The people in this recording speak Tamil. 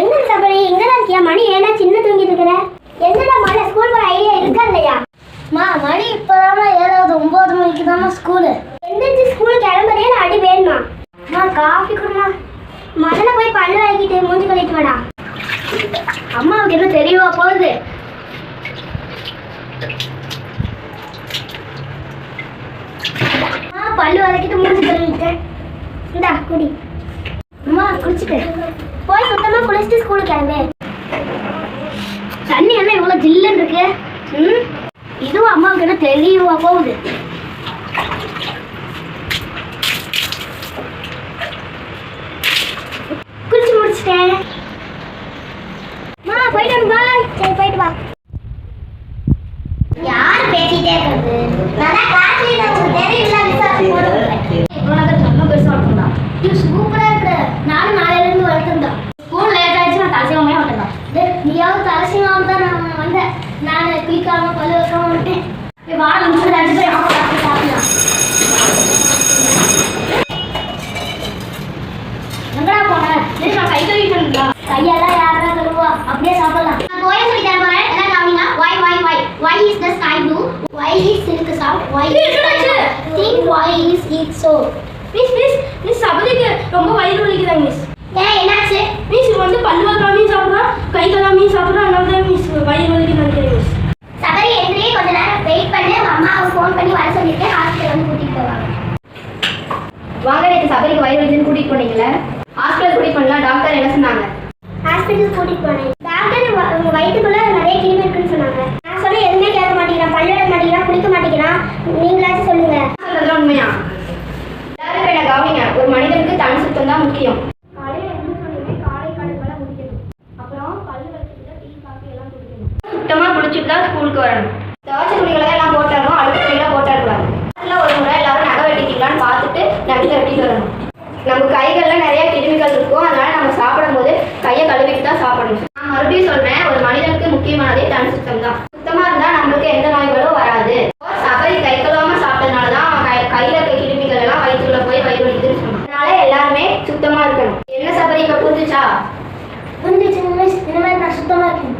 எங்க சபரி எங்கடா இருக்கியா? மணி ஏன்னா சின்ன தூங்கிட்டு இருக்கிற? என்னடா மழை ஸ்கூல் போற ஐடியா இருக்கா இல்லையா? மா மணி இப்பதாம்மா ஏழாவது ஒன்பது மணிக்கு தாம்மா ஸ்கூலு எந்திரிச்சு ஸ்கூல் கிளம்புறே அடி வேணுமா? அம்மா காஃபி குடுமா. முதல்ல போய் பல்லு வாங்கிட்டு மூஞ்சி கழிட்டு வாடா. அம்மாவுக்கு என்ன தெரியவா போகுது? பல்லு வதக்கிட்டு மூஞ்சி கழுவிட்டேன். இந்தா குடி. அம்மா குடிச்சிட்டு போய் சுத்தமா குளிச்சுட்டு ஸ்கூலுக்கு கிளம்பு. தண்ணி என்ன இவ்வளோ ஜில்லுன்னு இருக்கு. ம்? இதுவும் அம்மாவுக்கு என்ன தெரியவா போகுது. குளிச்சு முடிச்சிட்டேன். அம்மா போயிட்டு பாய் சரி போயிட்டு வா. யார் பேசிட்டே இருக்கிறது? நான் கிளாஸ் லீடர் உங்களுக்கு தெரியல நான் குளிக்காம பல்லு வைக்காம வந்துட்டேன் போய் வாழ முடிச்சு ரெண்டு பேரும் அம்மா சாப்பிட்டு சாப்பிடலாம் எங்கடா போன சரி நான் கை கழுவிட்டு இருந்தா கையெல்லாம் யாரா கழுவா அப்படியே சாப்பிடலாம். நான் போய சொல்லி தர போறேன். என்ன காமிங்க why why why why is the sky blue. Why is silk soft why is think why is it so miss phone பண்ணி வர சொல்லியிருக்கேன். ஹாஸ்பிட்டல் வந்து கூட்டிட்டு போவாங்க. வாங்க நேற்று சபரிக்கு வயிறு வலிக்குதுன்னு கூட்டிகிட்டு போனீங்களே ஹாஸ்பிட்டல் கூட்டிகிட்டு போனலாம் டாக்டர் என்ன சொன்னாங்க? ஹாஸ்பிட்டல் கூட்டிட்டு போனேன். டாக்டர் வ- உங்க வயிற்றுக்குள்ள நிறைய கிருமி இருக்குன்னு சொன்னாங்க. நான் சொன்ன எதுவுமே கேட்க மாட்டேங்கிறான் பல்லு மாட்டேங்கிறான் குளிக்க மாட்டேங்கிறான். நீங்களாச்சும் சொல்லுங்க. சொல்றதுலாம் உண்மையா? எல்லாரும் என்ன கவனிங்க ஒரு மனிதனுக்கு தன் சுத்தம் தான் முக்கியம். சுத்தமாக குளிச்சுட்டு தான் ஸ்கூலுக்கு வரணும். துவச்ச துணிகளை எல்லாம் போட்டாலும் துணியெல்லாம் போட்டாக்கூடாது அதில் ஒரு முறை எல்லாரும் நகை வெட்டிக்கலான்னு பார்த்துட்டு நகை வெட்டிட்டு வரணும். நம்ம கைகள்ல நிறைய கிருமிகள் இருக்கும். அதனால நம்ம சாப்பிடும்போது கையை கழுவிட்டு தான் சாப்பிடணும். நான் மறுபடியும் சொல்றேன் ஒரு மனிதனுக்கு முக்கியமானதே தன் சுத்தம் தான். சுத்தமா இருந்தா நம்மளுக்கு எந்த நோய்களும் வராது. சபரி கை கழுவாம சாப்பிட்டதுனால தான் அவன் கை கையில இருக்க கிருமிகள் எல்லாம் வயிற்றுக்குள்ள போய் வயிறு வலிக்குதுன்னு சொன்னான். அதனால எல்லாருமே சுத்தமா இருக்கணும். என்ன சபரி இப்ப புரிஞ்சுச்சா? புரிஞ்சிச்சு இனிமேல் நான் சுத்தமா இருக்கேன்.